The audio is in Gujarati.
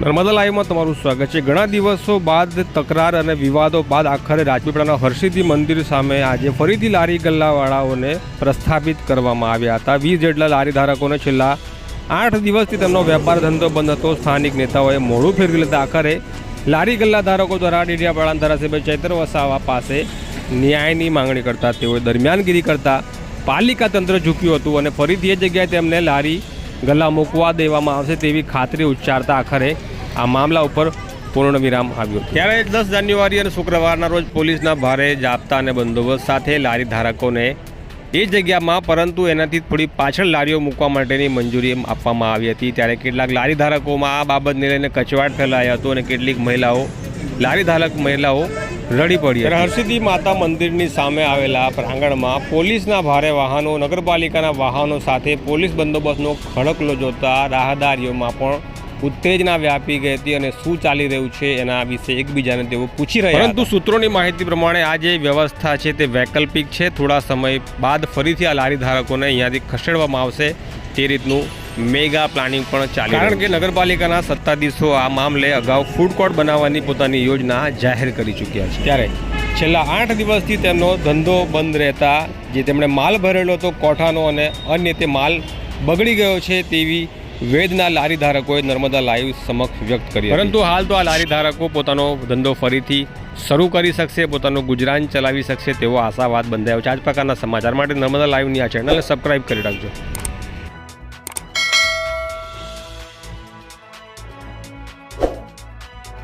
નર્મદા લાઈવમાં તમારું સ્વાગત છે. ઘણા દિવસો બાદ તકરાર અને વિવાદો બાદ આખરે રાજપીપળાના હર્ષિદ્ધિ મંદિર સામે આજે ફરીથી લારી ગલ્લાવાળાઓને પ્રસ્થાપિત કરવામાં આવ્યા હતા. વીસ જેટલા લારી ધારકોને છેલ્લા આઠ દિવસથી તેમનો વેપાર ધંધો બંધ હતો. સ્થાનિક નેતાઓએ મોડું ફેરવી લેતા આખરે લારી ગલ્લા ધારકો દ્વારા ડેડિયાપાડાના ધારાસભ્ય ચૈતર વસાવા પાસે ન્યાયની માંગણી કરતા તેઓએ દરમિયાનગીરી કરતા પાલિકા તંત્ર ઝૂક્યું હતું અને ફરીથી એ જગ્યાએ તેમને લારી ગલ્લા મૂકવા દેવામાં આવશે તેવી ખાતરી ઉચ્ચારતા આખરે આ મામલા ઉપર પૂર્ણ વિરામ આવ્યો ત્યારે દસ જાન્યુઆરી અને શુક્રવારના રોજ પોલીસના ભારે જાપ્તા અને બંદોબસ્ત સાથે લારી ધારકોને એ જગ્યામાં, પરંતુ એનાથી થોડી પાછળ લારીઓ મૂકવા માટેની મંજૂરી આપવામાં આવી હતી. ત્યારે કેટલાક લારી ધારકોમાં આ બાબતને લઈને કચવાટ ફેલાયો હતો અને કેટલીક મહિલાઓ લારી ધારક મહિલાઓ રડી પડી હરસિદ્ધિ માતા મંદિરની સામે આવેલા પ્રાંગણમાં પોલીસના ભારે વાહનો નગરપાલિકાના વાહનો સાથે પોલીસ બંદોબસ્તનો ખડકલો જોતા રાહદારીઓમાં પણ ઉત્તેજના વ્યાપી ગઈ હતી અને શું ચાલી રહ્યું છે એના વિશે એકબીજાને તેઓ પૂછી રહ્યા પરંતુ સૂત્રોની માહિતી પ્રમાણે આ જે વ્યવસ્થા છે તે વૈકલ્પિક છે. થોડા સમય બાદ ફરીથી આ લારી ધારકોને અહીંયાથી ખસેડવામાં આવશે તે રીતનું મેગા પ્લાનિંગ પણ ચાલી કારણ કે નગરપાલિકાના સત્તાધીશો આ મામલે અગાઉ ફૂડ કોર્ટ બનાવવાની પોતાની યોજના જાહેર કરી ચૂક્યા છે. ત્યારે છેલ્લા આઠ દિવસથી તેમનો ધંધો બંધ રહેતા જે તેમણે માલ ભરેલો હતો કોઠાનો અને અન્ય તે માલ બગડી ગયો છે તેવી વેદના લારી ધારકોએ નર્મદા લાઈવ સમક્ષ વ્યક્ત કરી પરંતુ હાલ તો આ લારી ધારકો પોતાનો ધંધો ફરીથી શરૂ કરી શકશે પોતાનું ગુજરાન ચલાવી શકશે તેવો આશાવાદ બંધાયો છે. આ જ પ્રકારના સમાચાર માટે નર્મદા લાઈવની આ ચેનલને સબસ્ક્રાઈબ કરી રાખજો.